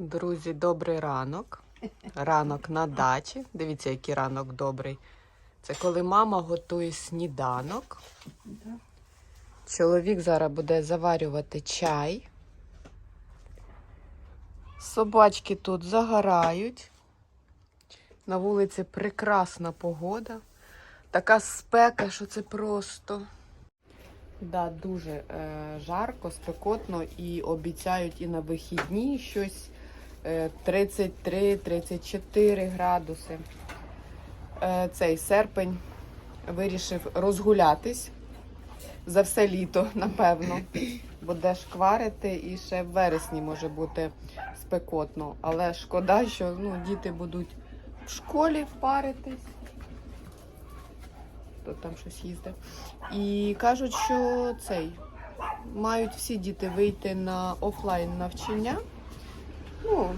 Друзі, добрий ранок. Ранок на дачі. Дивіться, який ранок добрий. Це коли мама готує сніданок. Чоловік зараз буде заварювати чай. Собачки тут загорають. На вулиці прекрасна погода. Така спека, що це просто. Да, дуже е, жарко, спекотно і обіцяють і на вихідні щось 33-34 градуси. Е, цей серпень вирішив розгулятись за все літо, напевно. Буде шкварити і ще в вересні може бути спекотно. Але шкода, що ну, діти будуть в школі впаритись. Хто там щось їздив. І кажуть, що цей мають всі діти вийти на офлайн навчання. Ну,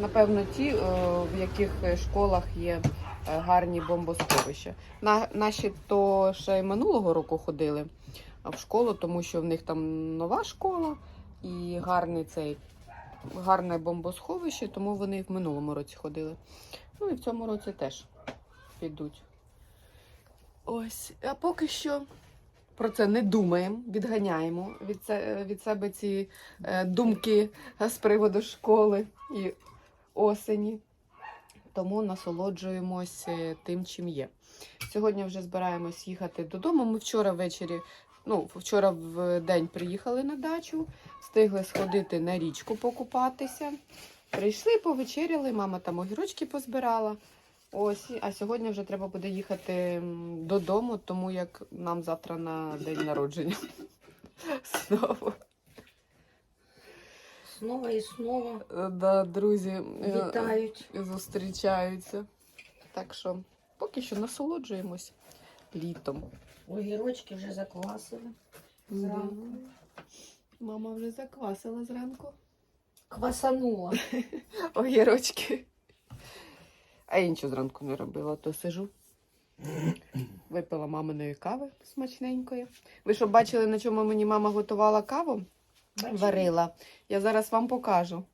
напевно, ті, е, в яких школах є е, гарні бомбосховища. На, наші то ще й минулого року ходили в школу, тому що в них там нова школа і гарний цей, гарне бомбосховище, тому вони в минулому році ходили. Ну і в цьому році теж підуть. Ось, а поки що про це не думаємо, відганяємо від, це, від себе ці е, думки з приводу школи і осені. Тому насолоджуємось тим, чим є. Сьогодні вже збираємось їхати додому. Ми вчора ввечері, ну, вчора в день приїхали на дачу, встигли сходити на річку покупатися. Прийшли, повечеряли, мама там огірочки позбирала. Ось, а сьогодні вже треба буде їхати додому, тому як нам завтра на день народження. Знову. Снова і снова Е, Да, друзі е, вітають. зустрічаються. Так що поки що насолоджуємось літом. Огірочки вже заквасили. Зранку. Мама вже заквасила зранку. Квасанула. Огірочки. А я нічого зранку не робила, то сижу. Випила маминої кави смачненької. Ви що бачили, на чому мені мама готувала каву? Варила. Я зараз вам покажу.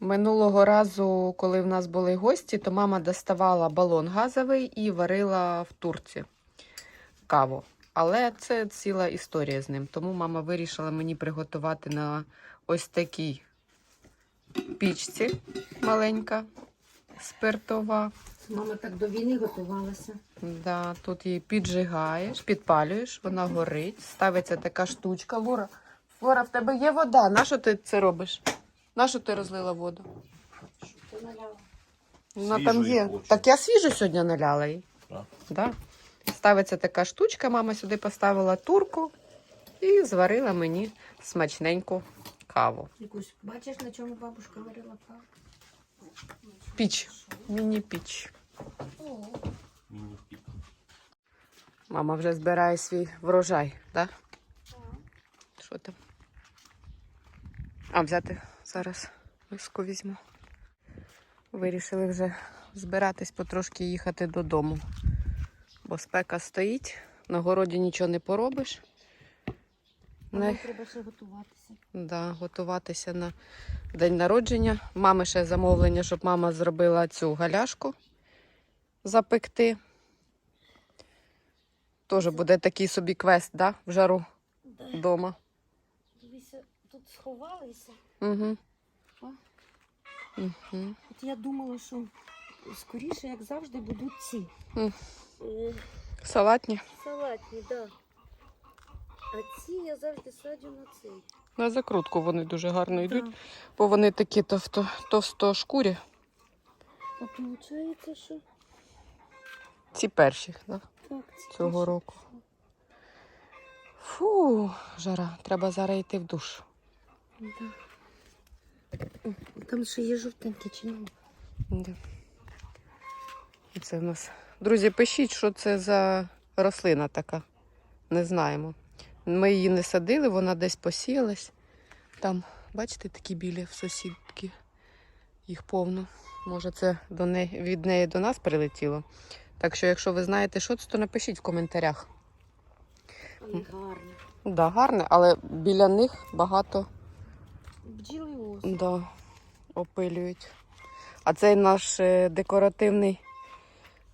Минулого разу, коли в нас були гості, то мама доставала балон газовий і варила в турці каву. Але це ціла історія з ним. Тому мама вирішила мені приготувати на ось такій пічці маленька, спиртова. Мама так до війни готувалася. Да, тут її піджигаєш, підпалюєш, вона горить, ставиться така штучка. Лора, Лора, в тебе є вода. Нащо ти це робиш? Нащо ти розлила воду? Що ти наляла? Вона там є. хочу. Так я свіжу сьогодні наляла їй. Так. Да. Ставиться така штучка, мама сюди поставила турку і зварила мені смачненьку каву. Якусь, бачиш, на чому бабушка варила каву? Піч. Міні-піч. Мама вже збирає свій врожай, так? Да? Що там? А взяти зараз миску візьму. Вирішили вже збиратись потрошки їхати додому. Бо спека стоїть, на городі нічого не поробиш. Не, треба ще готуватися. да, готуватися на день народження. Мами ще замовлення, щоб мама зробила цю галяшку запекти. Теж буде такий собі квест, да? в жару вдома. Тут сховалися. Угу. О. Угу. От я думала, що скоріше, як завжди, будуть ці. Е, Салатні. Салатні, так. Да. А ці я завжди саджу на цей. На закрутку вони дуже гарно йдуть, Да. бо вони такі товсто, товстошкурі. А виходить, що Ці перші да? так, ці Цього перші року. Фу, жара, треба зараз йти в душ. Да. Там ще є жовтенькі чи ні? Да. Це в нас. Друзі, пишіть, що це за рослина така. Не знаємо. Ми її не садили, вона десь посіялась. Там, бачите, такі білі в сусідки. Їх повно. Може, це до неї, від неї до нас прилетіло. Так що, якщо ви знаєте, що це, то напишіть в коментарях. Вони гарні. Да, гарне, але біля них багато. Бджіли ос. Да. опилюють. А цей наш е, декоративний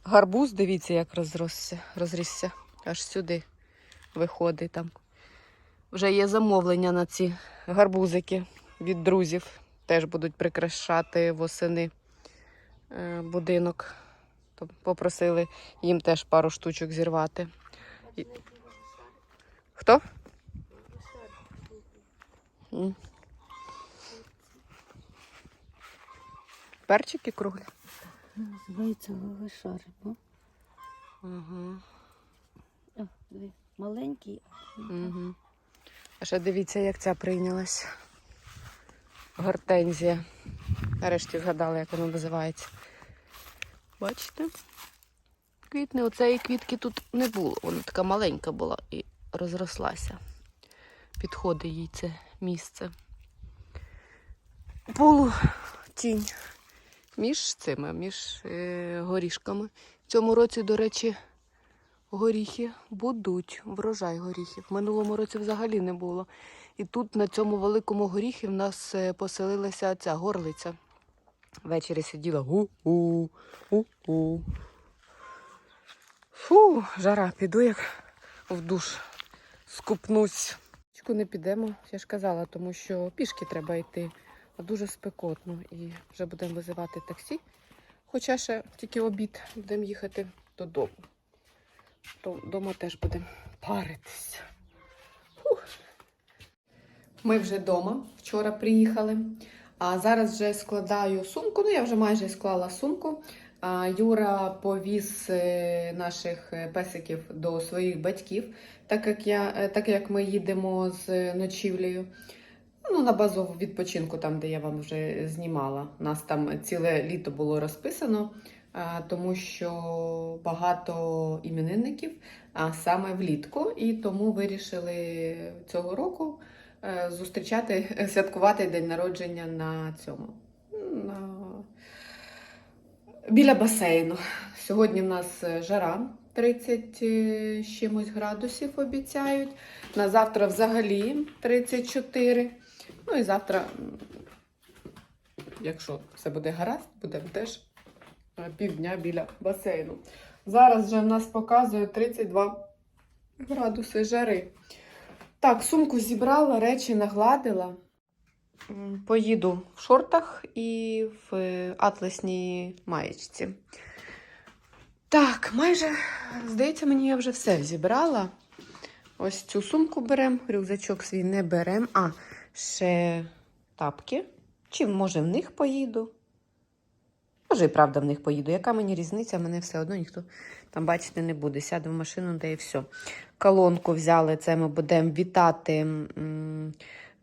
гарбуз, дивіться, як розросся, розрісся. Аж сюди виходить там. Вже є замовлення на ці гарбузики від друзів. Теж будуть прикрашати восени е, будинок. То попросили їм теж пару штучок зірвати. І- Хто? Перчики круглі. Називається. Ну, Угу. о, маленький. Угу. А ще дивіться, як ця прийнялась. Гортензія. Нарешті згадала, як вона називається. Бачите? Квітне, оцеї квітки тут не було. Вона така маленька була і розрослася. Підходить їй це місце. Полу тінь між цими, між е, горішками. В цьому році, до речі, горіхи будуть, врожай горіхів. В минулому році взагалі не було. І тут на цьому великому горіхі в нас е, поселилася ця горлиця. Ввечері сиділа гу-гу, гу-гу. Фу, жара, піду як в душ. Скупнусь. Не підемо, я ж казала, тому що пішки треба йти. А Дуже спекотно і вже будемо визивати таксі. Хоча ще тільки обід будемо їхати додому то вдома теж будемо паритися. Ми вже вдома, вчора приїхали. А зараз вже складаю сумку. Ну, я вже майже склала сумку. Юра повіз е, наших е, песиків до своїх батьків, так як, я, е, так як ми їдемо з ночівлею. Ну, на базу відпочинку, там, де я вам вже знімала. Нас там ціле літо було розписано тому що багато іменинників а саме влітку, і тому вирішили цього року е, зустрічати, е, святкувати день народження на цьому. На... Біля басейну. Сьогодні в нас е, жара 30 чимось градусів обіцяють. На завтра взагалі 34. Ну і завтра, якщо все буде гаразд, будемо теж е, півдня біля басейну. Зараз вже в нас показує 32 градуси жари. Так, сумку зібрала, речі нагладила. Поїду в шортах і в е, атласній маєчці. Так, майже, здається, мені я вже все зібрала. Ось цю сумку беремо, рюкзачок свій не беремо. А, ще тапки. Чи може в них поїду? Може, і правда в них поїду. Яка мені різниця? Мене все одно ніхто там бачити не буде. Сяду в машину, де і все. Колонку взяли, це ми будемо вітати.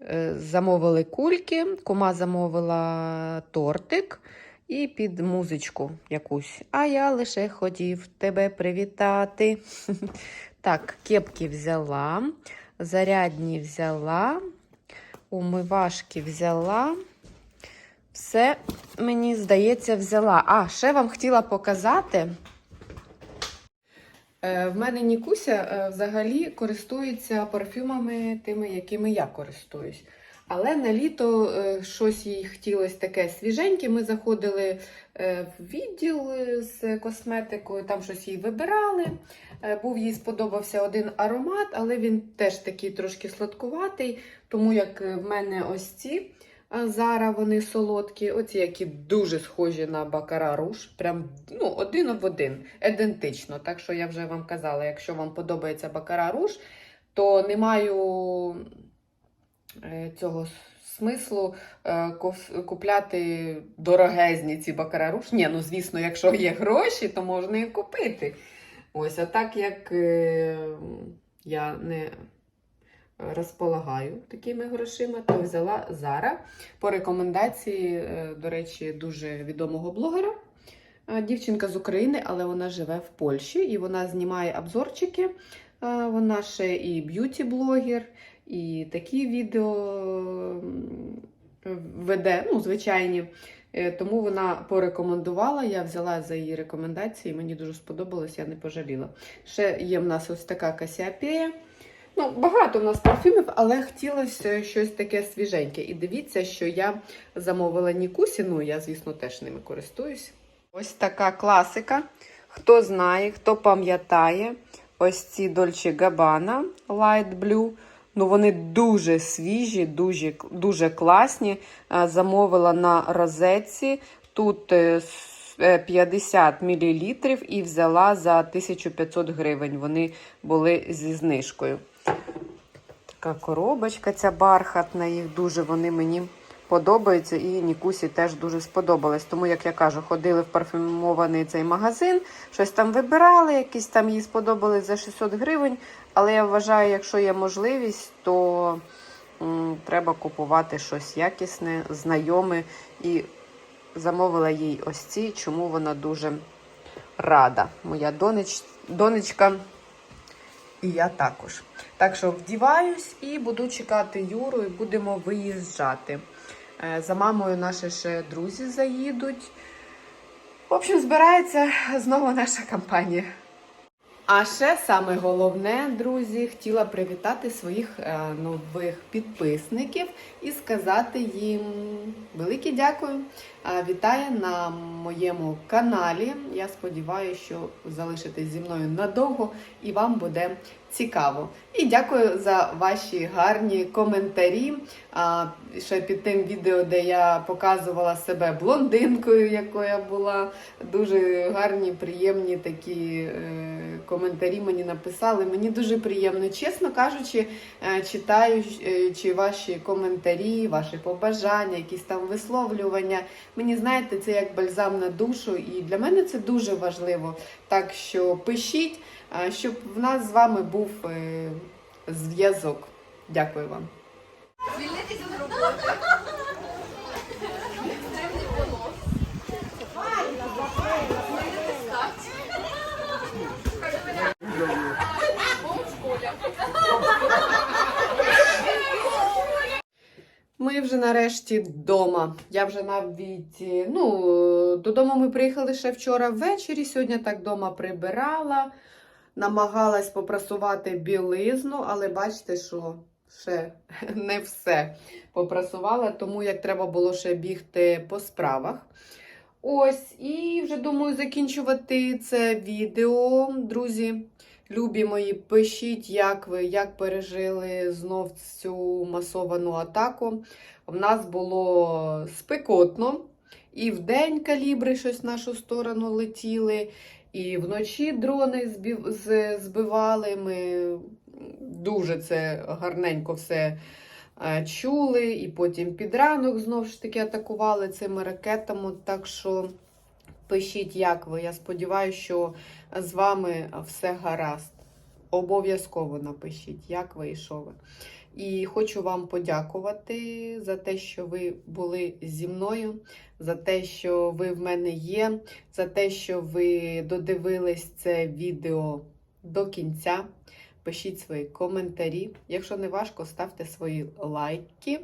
е, Замовили кульки, кума замовила тортик і під музичку якусь. А я лише хотів тебе привітати. Так, кепки взяла, зарядні взяла, умивашки взяла. Все, мені здається, взяла. А, ще вам хотіла показати. Е, В мене Нікуся е, взагалі користується парфюмами тими, якими я користуюсь. Але на літо е, щось їй хотілося таке свіженьке. Ми заходили в відділ з косметикою, там щось їй вибирали. Був їй сподобався один аромат, але він теж такий трошки сладкуватий, тому як в мене ось ці Зара вони солодкі, оці, які дуже схожі на Бакара Руш. Прям ну, один в один, ідентично. Так що я вже вам казала, якщо вам подобається Бакара Руш, то не маю е, цього смислу е, купляти дорогезні ці Бакара Руш. Ні, ну звісно, якщо є гроші, то можна і купити. Ось, а так як е, я не розполагаю такими грошима, то взяла Зара по рекомендації, е, до речі, дуже відомого блогера. Е, Дівчинка з України, але вона живе в Польщі і вона знімає обзорчики. Е, Вона ще і б'юті-блогер, і такі відео веде, ну, звичайні. Тому вона порекомендувала, я взяла за її рекомендації, мені дуже сподобалось, я не пожаліла. Ще є в нас ось така Касіапея. Ну, багато в нас парфюмів, але хотілося щось таке свіженьке. І дивіться, що я замовила Нікусі, ну я, звісно, теж ними користуюсь. Ось така класика. Хто знає, хто пам'ятає, ось ці Dolce Gabbana Light Blue. Ну, вони дуже свіжі, дуже, дуже класні. Е, Замовила на розетці. Тут е, с- е, 50 мл і взяла за 1500 гривень. Вони були зі знижкою. Така коробочка, ця бархатна, їх дуже вони мені подобаються. І Нікусі теж дуже сподобалось. Тому, як я кажу, ходили в парфюмований цей магазин, щось там вибирали, якісь там їй сподобались за 600 гривень. Але я вважаю, якщо є можливість, то м, треба купувати щось якісне, знайоме. І замовила їй ось ці, чому вона дуже рада. Моя донеч, донечка і я також. Так що вдіваюсь і буду чекати Юру, і будемо виїжджати. Е, За мамою наші ще друзі заїдуть. В общем, збирається знову наша компанія. А ще саме головне, друзі, хотіла привітати своїх е, нових підписників і сказати їм велике дякую. Вітаю на моєму каналі. Я сподіваюся, що залишитесь зі мною надовго і вам буде цікаво. І дякую за ваші гарні коментарі. А, ще під тим відео, де я показувала себе блондинкою, якою я була. Дуже гарні, приємні такі е, коментарі мені написали. Мені дуже приємно, чесно кажучи, е, читаю е, ваші коментарі, ваші побажання, якісь там висловлювання. Мені знаєте, це як бальзам на душу, і для мене це дуже важливо. Так що пишіть, щоб в нас з вами був е, зв'язок. Дякую вам. Звільнитися з роботи. Ми вже нарешті вдома. Я вже навіть ну, додому ми приїхали ще вчора ввечері. Сьогодні так вдома прибирала, намагалась попрасувати білизну, але бачите, що ще не все попрасувала, тому як треба було ще бігти по справах. Ось, і вже думаю закінчувати це відео, друзі. Любі мої, пишіть, як ви, як пережили знов цю масовану атаку. В нас було спекотно, і вдень калібри щось в нашу сторону летіли, і вночі дрони збивали. Ми дуже це гарненько все е, чули, і потім під ранок знову ж таки атакували цими ракетами. Так що пишіть, як ви. Я сподіваюся, що з вами все гаразд. Обов'язково напишіть, як ви і що ви. І хочу вам подякувати за те, що ви були зі мною, за те, що ви в мене є, за те, що ви додивились це відео до кінця. Пишіть свої коментарі. Якщо не важко, ставте свої лайки.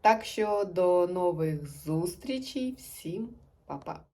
Так що до нових зустрічей. Всім па-па!